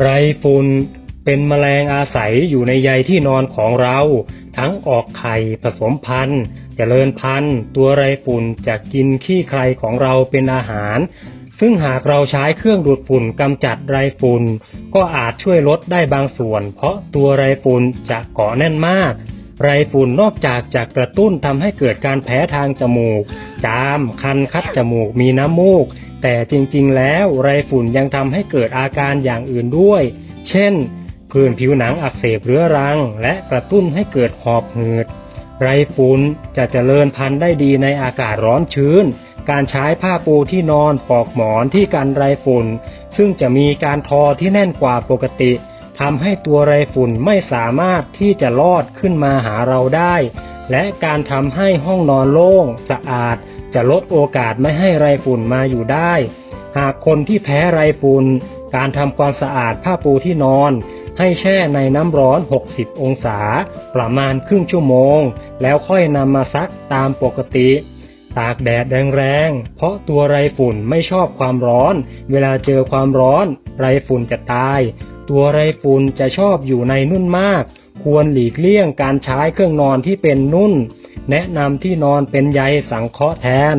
ไรฝุ่นเป็นแมลงอาศัยอยู่ในใยที่นอนของเรา ทั้งออกไข่ผสมพันธุ์เจริญพันธุ์ ตัวไรฝุ่นจะกินขี้ใครของเราเป็นอาหาร ซึ่งหากเราใช้เครื่องดูดฝุ่นกำจัดไรฝุ่นก็อาจช่วยลดได้บางส่วน เพราะตัวไรฝุ่นจะเกาะแน่นมาก ไรฝุ่นนอกจากจะกระตุ้นทำให้เกิดการแพ้ทางจมูก จาม คันคัดจมูกมีน้ำมูก แต่จริงๆ แล้วไรฝุ่นยังทำให้เกิดอาการอย่างอื่นด้วย เช่นผื่นผิวหนังอักเสบเรื้อรัง และกระตุ้นให้เกิดหอบหืด ไรฝุ่นจะเจริญพันธุ์ได้ดีในอากาศร้อนชื้น การใช้ผ้าปูที่นอนปลอกหมอนที่กันไรฝุ่น ซึ่งจะมีการทอที่แน่นกว่าปกติ ทำให้ตัวไรฝุ่นไม่สามารถที่จะลอดขึ้นมาหาเราได้ และการทำให้ห้องนอนโล่งสะอาด จะลดโอกาสไม่ให้ไรฝุ่นมาอยู่ได้ หากคนที่แพ้ไรฝุ่นการทำความสะอาดผ้าปูที่นอน ให้แช่ในน้ำร้อน 60 องศา ประมาณครึ่งชั่วโมง แล้วค่อยนำมาซักตามปกติตากแดดแรงๆ เพราะตัวไรฝุ่นไม่ชอบความร้อน เวลาเจอความร้อน ไรฝุ่นจะตาย ตัวไรฝุ่นจะชอบอยู่ในนุ่นมาก ควรหลีกเลี่ยงการใช้เครื่องนอนที่เป็นนุ่น แนะนำที่นอนเป็นใยสังเคราะห์แทน